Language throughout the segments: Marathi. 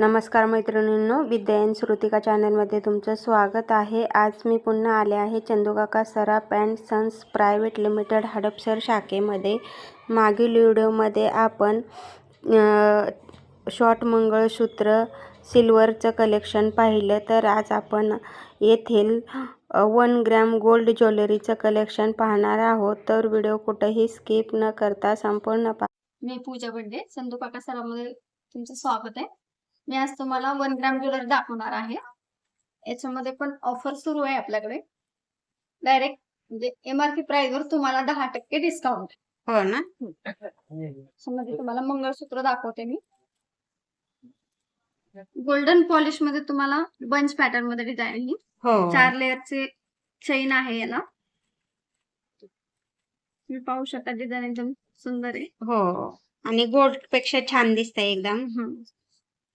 नमस्कार मैत्रिणींनो विद्यायन श्रुतिका चॅनलमध्ये तुमचं स्वागत आहे. आज मी पुन्हा आले आहे Chandukaka Saraf and Sons Private Limited Hadapsar शाखेमध्ये. मागील व्हिडिओमध्ये आपण शॉर्ट मंगळसूत्र सिल्वरचं कलेक्शन पाहिलं. तर आज आपण येथील वन ग्रॅम गोल्ड ज्वेलरीचं कलेक्शन पाहणार आहोत. तर व्हिडिओ कुठेही स्किप न करता संपूर्ण पा मी पूजा बंडे चंदुकाका सरामध्ये तुमचं स्वागत आहे. मी आज तुम्हाला वन ग्रॅम ज्वेलरी दाखवणार आहे. याच्यामध्ये पण ऑफर सुरू आहे आपल्याकडे. डायरेक्ट म्हणजे एमआरपी प्राइस वर तुम्हाला दहा टक्के डिस्काउंट हो ना? तुम्हाला मंगळसूत्र दाखवते मी. गोल्डन पॉलिशमध्ये तुम्हाला बंच पॅटर्नमध्ये डिझाईन ही हो. चार लेअरचे चेन आहे याला. तुम्ही पाहू शकता डिझाईन एकदम सुंदर आहे. हो. आणि गोल्डपेक्षा छान दिसतंय एकदम.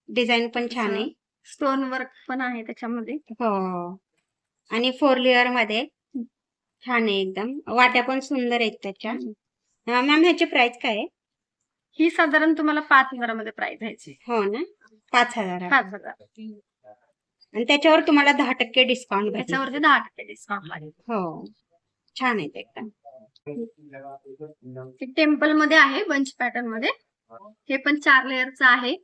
डिझाईन पण छान आहे. स्टोन वर्क पण आहे त्याच्यामध्ये. हो. आणि फोर लेअरमध्ये छान आहे एकदम. वाट्या पण सुंदर आहेत त्याच्या. मॅम ह्याची प्राइस काय आहे? ही साधारण तुम्हाला पाच हजारामध्ये प्राइस आहे हो ना? पाच हजार. पाच हजार. आणि त्याच्यावर तुम्हाला दहा टक्के डिस्काउंट त्याच्यावरती दहा टक्के डिस्काउंट लागेल. हो. छान आहेत एकदम. टेम्पलमध्ये आहे बंच पॅटर्नमध्ये. हे पण चार लेअरचं आहे.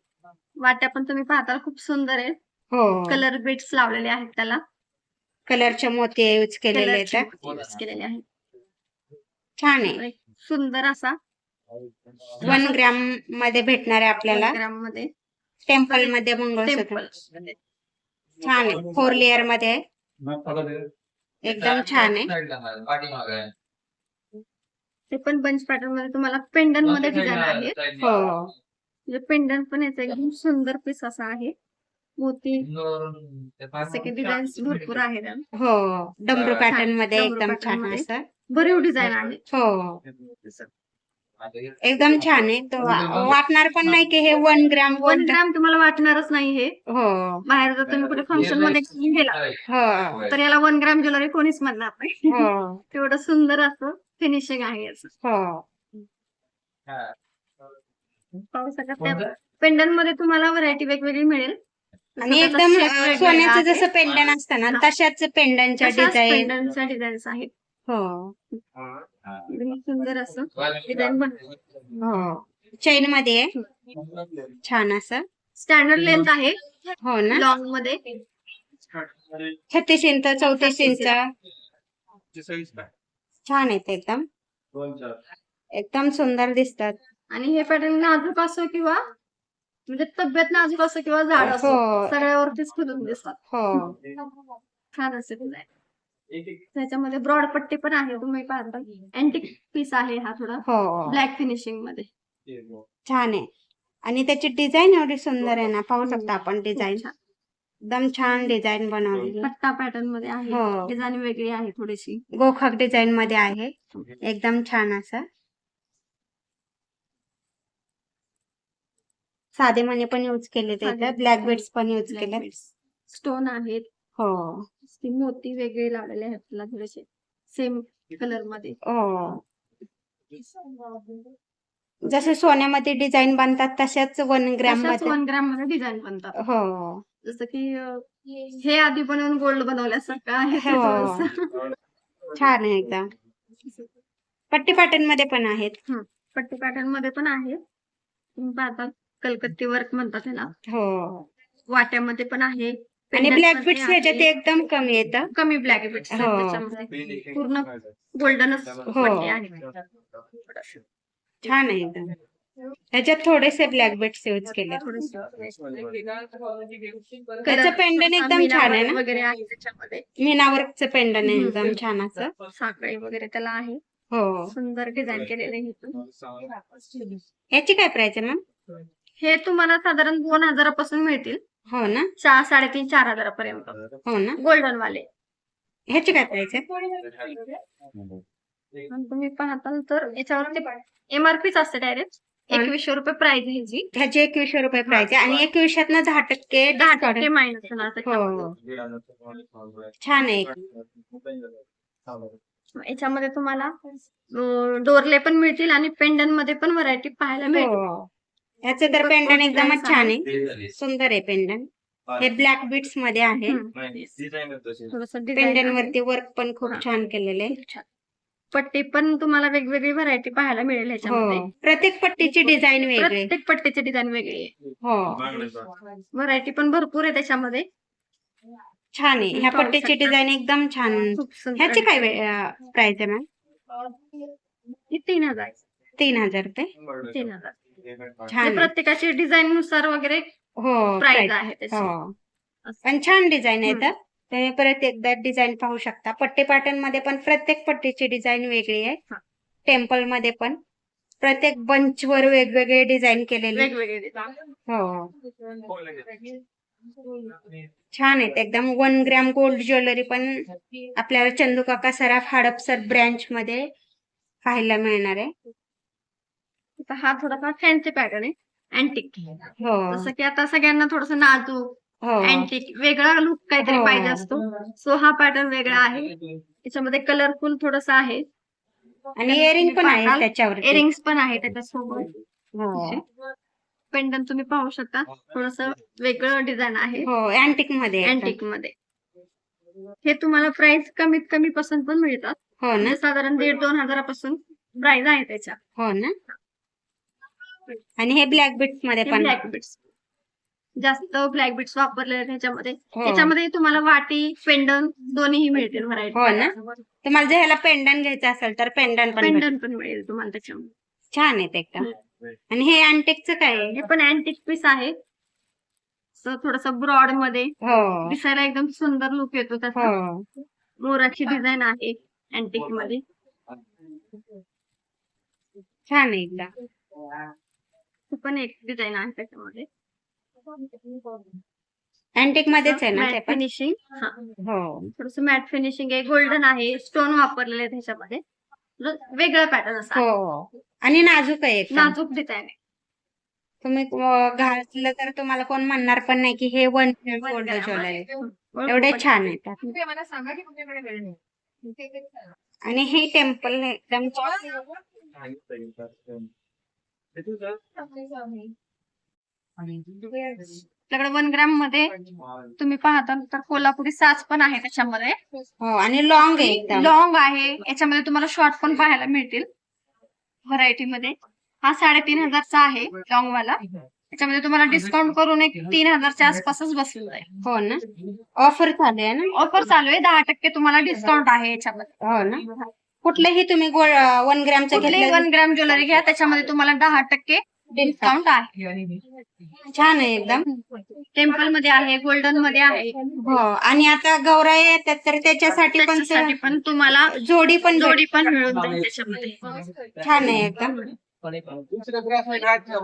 वाट्या पण तुम्ही पाहताल खूप सुंदर आहे हो. कलर बीट्स लावलेले आहेत त्याला. कलरच्या मोती यूज केलेले आहेत. Use केलेले आहेत. छान आहे. एक सुंदर असा. वन ग्रॅममध्ये भेटणार आहे आपल्याला. ग्राममध्ये. टेम्पलमध्ये मंगळसूत्र. टेम्पल छान आहे. फोर लेअरमध्ये आहे. एकदम छान आहे. ते पण बंच पॅटर्नमध्ये तुम्हाला पेंडनमध्ये डिझाईन आहे. हो. म्हणजे पेंडन पण याचा एकदम सुंदर पीस असा आहे. मोती असे डिझाईन भरपूर आहेत हो डमरू पॅटर्नमध्ये एकदम छान. असं. भरीव डिझाईन आहे. हो. एकदम छान आहे. तो वाटणार पण नाही की हे वन ग्रॅम वन ग्रॅम तुम्हाला वाटणारच नाही हे. हो. बाहेर जर तुम्ही कुठे फंक्शनमध्ये गेला हो. तर याला वन ग्रॅम ज्वेलरी कोणीच म्हणणार नाही. हो. तेवढं सुंदर असं फिनिशिंग आहे याचं हो. पाहू शकता पेंडनमध्ये तुम्हाला व्हरायटी वेगवेगळी मिळेल. आणि एकदम सोन्याचं जसं पेंडन असतं ना तशाच पेंडनच्या डिझाईन पेंडनच्या डिझाईन्स आहेत. हो. सुंदर असं. डिझाईन पण हो. चैनमध्ये आहे. छान असं. स्टँडर्ड लेंथ आहे. हो ना? लॉंगमध्ये. छत्तीस इंच चौतीस इंच. छान आहेत एकदम. एकदम सुंदर दिसतात. आणि हे पॅटर्न नाजूक असो किंवा म्हणजे तब्येत नाजूक असो किंवा झाड असो हो. सगळ्यावरतीच खुलून दिसतात. हो. छान असे डिझाईन त्याच्यामध्ये ब्रॉड पट्टी पण आहे तुम्ही पाहता. अँटिक पीस आहे हा थोडा. हो. ब्लॅक फिनिशिंगमध्ये. छान आहे. आणि त्याची डिझाईन एवढी सुंदर आहे ना पाहू शकता आपण डिझाईन छान. एकदम छान डिझाईन बनवलेली. पट्टा पॅटर्नमध्ये आहे. हो. डिझाईन वेगळी आहे थोडीशी. गोखक डिझाईन मध्ये आहे. एकदम छान असं. साधे मणी पण यूज केले साधे ब्लॅक बीड्स पण यूज केले स्टोन आहेत. हो. ती मोती वेगळे लावलेले आहेत त्याला थोडेसे. सेम कलरमध्ये. हो. जसे सोन्यामध्ये डिझाईन बांधतात तशाच वन ग्रॅममध्ये. वन ग्राममध्ये डिझाईन बनतात. हो. जसं की अं, हे आधी बनवून गोल्ड बनवल्यासारखं आहे ते हो. थोडंसं. छान आहे एकदम. पट्टी पॅटर्नमध्ये पण आहेत. पट्टी पॅटर्नमध्ये पण आहे तुम्ही पाहता. कलकत्ती वर्क म्हणतात त्याला हो. वाट्यामध्ये पण आहे. आणि ब्लॅक बीट्स ह्याच्यात. एकदम कमी येतं. कमी ब्लॅक बीट्स हो. त्याच्यामध्ये पूर्ण गोल्डनच हो. पट्टी आहे छान आहे एकदम. ह्याच्यात थोडेसे ब्लॅक बीट्स यूज केले. त्याचं पेंडन एकदम छान आहे ना? वगैरे आहे त्याच्यामध्ये. मीनावर्कचं पेंडन आहे. एकदम छान असं. साखळी वगैरे त्याला आहे. हो. सुंदर डिझाईन केलेले आहे इथून. ह्याची काय प्राइस आहे मॅम? हे तुम्हाला साधारण दोन हजारापासून मिळतील. हो ना. चार साडेतीन चार हजारापर्यंत. हो ना. गोल्डन वाले. ह्याची काय प्राइस आहे आणि तुम्ही पाहताल तर याच्यावरती एमआरपीच असते डायरेक्ट पण- एकवीसशे रुपये प्राइस आहे ह्याची. ह्याची एकवीसशे रुपये प्राइस आहे. आणि एकवीसशेत दहा टक्के दहा टक्के. मायनस होणार त्याच्यामध्ये. हो छान आहे. याच्यामध्ये तुम्हाला डोरले पण मिळतील आणि पेंडनमध्ये पण व्हरायटी पाहायला मिळेल हो याचं तर पेंडन एकदमच छान. आहे. सुंदर आहे पेंडन हे ब्लॅक बीट्समध्ये आहे. पेंडन वरती वर्क पण खूप हा. छान केलेलं आहे. पट्टी पण तुम्हाला वेगवेगळी व्हरायटी पाहायला मिळेल ह्याच्यामध्ये. हो. प्रत्येक पट्टीची डिझाईन वेगळी. आहे. प्रत्येक पट्टीची डिझाईन वेगळी आहे. हो. व्हरायटी पण. भरपूर आहे त्याच्यामध्ये. छान आहे. ह्या पट्टीची. डिझाईन एकदम छान. ह्याची. काय प्राइस आहे मॅम ही तीन हजार. तीन हजार रुपये. तीन हजार. छान हे आहे. प्रत्येकाची डिझाईन नुसार वगैरे हो प्राइस price. आहे त्याची हो असं. पण छान डिझाईन आहे. तर तुम्ही परत एकदा डिझाईन पाहू शकता पट्टी पॅटर्नमध्ये पण प्रत्येक पट्टीची डिझाईन वेगळी आहे हा. टेम्पलमध्ये पण प्रत्येक बंच वर वेगवेगळे डिझाईन केलेले वेगवेगळे design. हो छान आहेत एकदम वन ग्रॅम गोल्ड ज्वेलरी पण आपल्याला चंदू काका सराफ हडपसर ब्रँच मध्ये पाहायला मिळणार आहे आता हा थोडासा फॅन्सी पॅटर्न आहे. अँटिक हो. जसं की आता सगळ्यांना थोडस नाजूक हो. अँटिक वेगळा लुक काहीतरी हो. पाहिजे असतो. सो हा पॅटर्न वेगळा आहे. त्याच्यामध्ये कलरफुल थोडस आहे. आणि इयरिंग पण आहे. त्याच्यावर इयरिंग्स पण आहे त्याच्यासोबत. हो. पेंडन तुम्ही पाहू शकता. थोडस वेगळं डिझाईन आहे. हो अँटिकमध्ये. अँटिकमध्ये. हे तुम्हाला प्राइस कमीत कमी पासून पण मिळतात. हो ना. म्हणजे साधारण दीड दोन हजारापासून प्राइस आहे त्याच्या. हो ना. आणि हे ब्लॅक बिट्समध्ये पण. ब्लॅक बिट्स जास्त ब्लॅक बिट्स वापरलेले आहेत त्याच्यामध्ये. हो. त्याच्यामध्ये तुम्हाला वाटी पेंडन दोन्हीही मिळतील व्हरायटी हो ना? तुम्हाला जर ह्याला पेंडन घ्यायचं असेल तर पेंडन पण भेटेल. पेंडन पण मिळेल तुम्हाला त्याच्यामध्ये. छान आहेत एकदम. आणि हे अँटिकचं काय आहे? हे पण अँटिक पीस आहे. थोडस ब्रॉडमध्ये हो. दिसायला एकदम सुंदर लुक येतो त्याचा. हो. मोराची डिझाईन आहे अँटिकमध्ये. छान आहे एकदम. हे पण एक डिझाईन आहे त्याच्यामध्ये. अँटिक मध्येच आहे ना ते मॅट पण? फिनिशिंग हा. हो. थोडस मॅट फिनिशिंग आहे गोल्डन आहे स्टोन वापरलेले आहे त्याच्यामध्ये थोडं वेगळं पॅटर्न असा आहे. हो. आणि नाजूक आहे एकदम. नाजूक डिझाईन आहे. तुम्ही अं, घातलं तर तुम्हाला कोण म्हणणार पण नाही की हे वन गोल्ड ज्वेलरी एवढे छान आहे त्यात. मला सांगा की तुमच्याकडे वेळ नाही. आणि हे टेम्पल एकदम आपल्याकडे वन ग्रॅममध्ये तुम्ही पाहता तर कोल्हापुरी साच पण आहे त्याच्यामध्ये. हो आणि लॉंग आहे लॉंग आहे. याच्यामध्ये तुम्हाला शॉर्ट पण पाहायला मिळतील. व्हरायटी मध्ये. हा साडेतीन हजारचा आहे लॉंग वाला. त्याच्यामध्ये तुम्हाला डिस्काउंट करून एक तीन हजारच्या आसपासच बसलेला आहे. हो ना. ऑफर चालू आहे ना? ऑफर चालू आहे. दहा टक्के तुम्हाला डिस्काउंट आहे याच्यामध्ये. हो ना. कुठलेही तुम्ही वन ग्रॅमचं कुठलीही घेतलं वन ग्रॅम ज्वेलरी घ्या त्याच्यामध्ये तुम्हाला दहा टक्के डिस्काउंट आहे. छान आहे एकदम. टेम्पलमध्ये आहे गोल्डनमध्ये आहे. हो आणि आता गौराई येतात तर त्याच्यासाठी पण पण तुम्हाला जोडी पण जोडी पण मिळून जाईल त्याच्यामध्ये. छान आहे एकदम.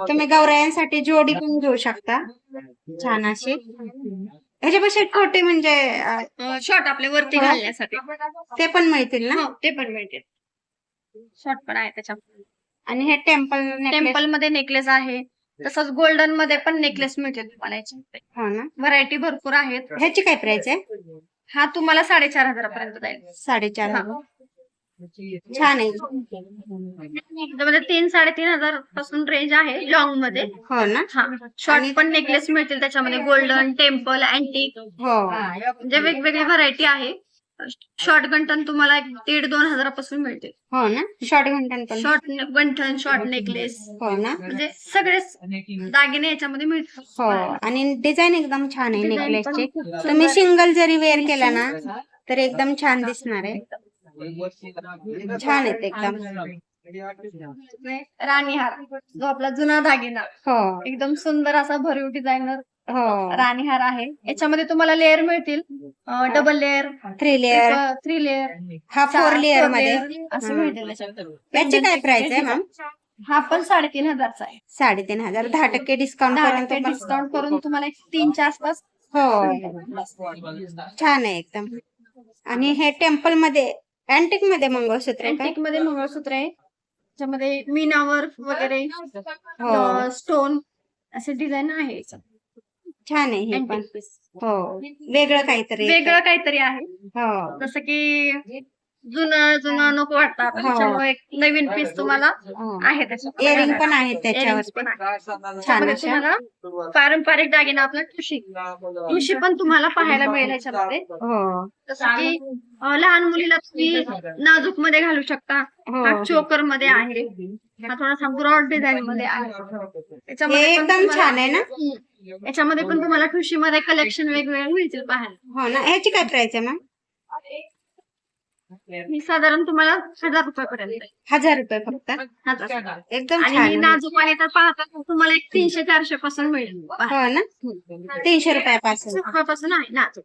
तुम्ही गौरायांसाठी जोडी पण घेऊ शकता. छान अशी. ह्याच्यापेक्षा छोटे म्हणजे अं, शॉर्ट आपले वरती हो. घालण्यासाठी. ते पण मिळतील ना? हो ते पण मिळतील. शॉर्ट पण आहे त्याच्यामध्ये. आणि हे टेम्पल टेम्पलमध्ये नेकलेस आहे. तसंच गोल्डनमध्ये पण नेकलेस मिळतील तुम्हाला याच्यामध्ये. हो ना? व्हरायटी भरपूर आहेत. ह्याची काय प्राइस आहे? हा तुम्हाला साडेचार हजारापर्यंत जाईल. साडेचार हा. हजार. छान आहे. त्याच्यामध्ये तीन साडेतीन हजारपासून रेंज आहे लॉंगमध्ये. हो ना? हा. शॉर्ट पण नेकलेस मिळतील त्याच्यामध्ये. गोल्डन टेम्पल अँटिक हो. म्हणजे वेगवेगळी व्हरायटी आहे. शॉर्ट गंठन तुम्हाला एक दीड दोन हजारापासून मिळतील. हो ना? शॉर्ट पण. शॉर्ट गंठन शॉर्ट नेकलेस हो ना? म्हणजे सगळेच दागिने याच्यामध्ये मिळतात हो. आणि डिझाईन एकदम छान आहे नेकलेसची तुम्ही. सिंगल जरी वेअर केला ना तर एकदम छान दिसणार आहे. छान आहेत एकदम राणी हार जो आपला जुना दागिना. हो. एकदम सुंदर असा भरीव डिझायनर हो. राणी हार आहे. याच्यामध्ये तुम्हाला लेअर मिळतील. Double layer three layer three layer हा फोर लेअरमध्ये. असं. मिळतील. याची काय प्राइस आहे मॅम हा पण साडेतीन हजारचा आहे. साडेतीन हजार. दहा टक्के डिस्काउंट टक्के डिस्काउंट करून तुम्हाला एक तीनच्या आसपास हो. छान आहे एकदम. आणि हे टेम्पलमध्ये अँटिकमध्ये मंगळसूत्र काय अँटिकमध्ये मंगळसूत्र आहे. त्याच्यामध्ये मीनावर वगैरे हो. स्टोन असे डिझाईन आहे. छान आहे हे पण. Antique piece. हो. वेगळं काहीतरी वेगळं काहीतरी आहे. हो. जसं की जुनं जुनं नको वाटतं आता. हो. त्याच्यामुळे एक नवीन पीस तुम्हाला हो. आहे त्याच्यात इयरिंग पण आहेत Earrings त्याच्यावर पण आहे. छान अशा तुम्हाला पारंपरिक दागिना आपला ठुशी ठुशी पण तुम्हाला पाहायला मिळेल ह्याच्यामध्ये हो. जसं की अं, लहान मुलीला तुम्ही नाजूकमध्ये घालू शकता. हो. हा चोकरमध्ये आहे. हा थोडासा ब्रॉड डिझाईन मध्ये आहे. हे त्याच्यामध्ये पण एकदम तुम्हाला- छान आहे ना? हम्म. याच्यामध्ये पण तुम्हाला ठुशी मध्ये कलेक्शन वेगवेगळे मिळतील पाहायला. हो ना. ह्याची काय प्राइस आहे मॅम? ही साधारण तुम्हाला हजार रुपये पर्यंत हजार रुपये फक्त? हजार. एकदम आणि छान. ही आहे. नाजूक आणि तर पाहता तुम्हाला एक तीनशे चारशे पासून मिळेल. हो ना? तीनशे रुपयापासून. रुपयापासून आहे नाजूक.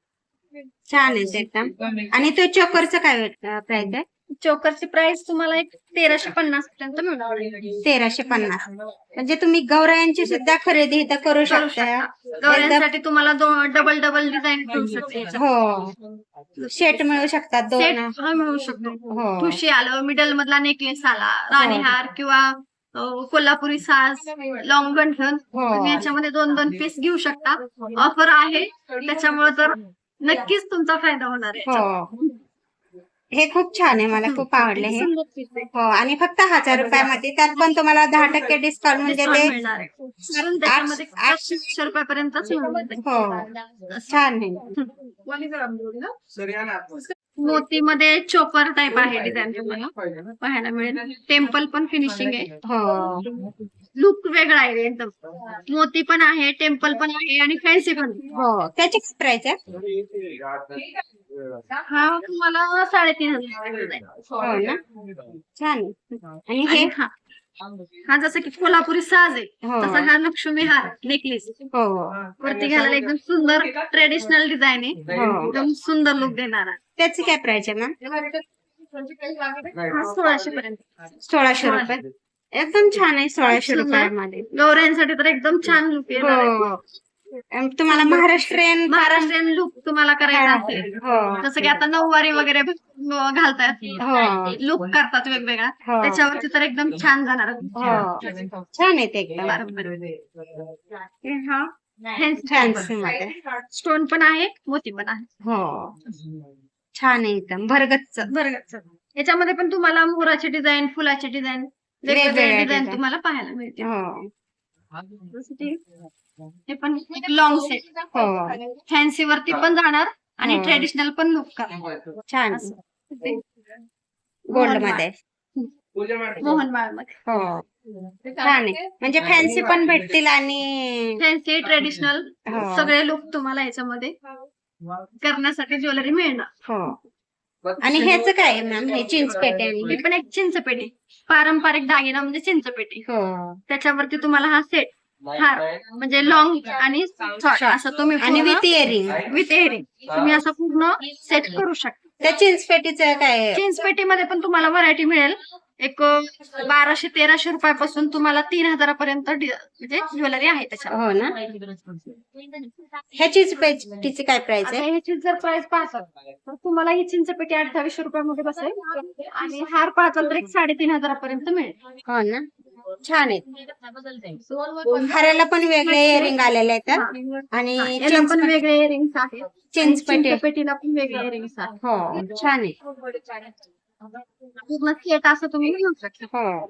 छान आहे ते एकदम. आणि तो चोकरचं काय प्राइस आहे? चोकरची प्राइस तुम्हाला एक तेराशे पन्नास पर्यंत मिळणार. तेराशे पन्नास. म्हणजे तुम्ही गौरायांची सुद्धा खरेदी इथं करू शकता. गौऱ्यांसाठी तुम्हाला डबल डबल डिझाईन मिळू शकते. हो. सेट मिळू शकतात दोन. हा मिळू शकतो. हो. ठुशी आलं मिडल मधला नेकलेस आला राणीहार किंवा अं, कोल्हापुरी साज लॉंग गंठन हो. याच्यामध्ये दोन दोन पीस घेऊ शकता. ऑफर आहे. त्याच्यामुळे तर नक्कीच तुमचा फायदा होणार आहे. हो खूप छान आहे मला खूप आवडले हे. हो आणि फक्त हजार रुपयामध्ये त्यात पण तुम्हाला दहा टक्के डिस्काउंट म्हणजे Discount ते आठशे जाईल. हो छान आहे. मोतीमध्ये चोपर टाईप आहे डिझाईन तुम्हाला पाहायला मिळेल. टेम्पल पण फिनिशिंग आहे. हो. लुक वेगळा आहे एकदम. मोती पण आहे टेम्पल पण आहे आणि फॅन्सी पण. हो त्याची काय प्राइस आहे? हा तुम्हाला साडेतीन हजार. हो छान. आणि हे? आणि हा हा जसं की कोल्हापुरी साज आहे. हो. तसा हा लक्ष्मी हार नेकलेस हो. वरती घालायला एकदम सुंदर ट्रेडिशनल डिझाईन आहे. हो. एकदम सुंदर लुक देणारा. त्याची काय प्राइस आहे मॅम हा सोळाशे पर्यंत. सोळाशे रुपये. एकदम छान आहे सोळाशे. रुपयामध्ये. गौऱ्यांसाठी तर एकदम छान लुक येणार आहे. हो. अम, तुम्हाला महाराष्ट्रीयन महाराष्ट्रीयन लुक तुम्हाला करायचा असेल. हो. जसं की आता नऊवारी वगैरे घालतात हो. लुक करतात वेगवेगळा हो. त्याच्यावरती तर एकदम छान जाणार. हो. छान आहे ते एकदम. हा फॅन्सी मध्ये स्टोन पण आहे मोती पण आहे. हो. छान आहे एकदम. भरगच्च. बरं याच्यामध्ये पण तुम्हाला मोराची डिझाईन फुलाची डिझाईन वेगवेगळे वेगवेगळ्या डिझाईन design. तुम्हाला पाहायला मिळते हो. की हे पण एक लॉंग सेट हो. फॅन्सी वरती पण जाणार आणि. ट्रेडिशनल पण लुक करणार छान. असं. गोल्डमध्ये. मोहनबाळमध्ये हो. छान आहे. म्हणजे फॅन्सी पण भेटतील आणि फॅन्सी ट्रेडिशनल हो. सगळे लुक तुम्हाला याच्यामध्ये करण्यासाठी ज्वेलरी मिळणार. हो. आणि ह्याच काय आहे मॅम? हे चिंच पेटे. ही पण एक चिंचपेटी पारंपरिक दागिना म्हणजे चिंचपेटी हो. त्याच्यावरती तुम्हाला हा सेट हार म्हणजे लॉंग आणि शॉर्ट असं तुम्ही आणि विथ इयरिंग विथ एअरिंग तुम्ही असं पूर्ण सेट करू शकता. त्या चिंच पेटीचं काय आहे? जीन्स पेटीमध्ये पण तुम्हाला व्हरायटी मिळेल. एक बाराशे तेराशे रुपयापासून तुम्हाला तीन हजारापर्यंत म्हणजे ज्वेलरी आहे त्याच्यावर हो ना? ह्या चिंच पेटीची काय प्राइस आहे? ह्याची जर प्राइस पाहताल तर तुम्हाला ही चिंचपेटी अठ्ठावीसशे रुपयामध्ये बसेल. आणि हार पाहताल तर एक साडेतीन हजारापर्यंत मिळेल. हो ना? छान आहेत हाराला पण वेगळे इयरिंग आलेले आहेत आणि चिंच पण वेगळे इयरिंग्स आहेत. चिंच पेटी चिंचपेटीला पण वेगळे इयरिंग्स आहेत. हो छान आहे. पूर्ण सेट असं तुम्ही घेऊ शकता हो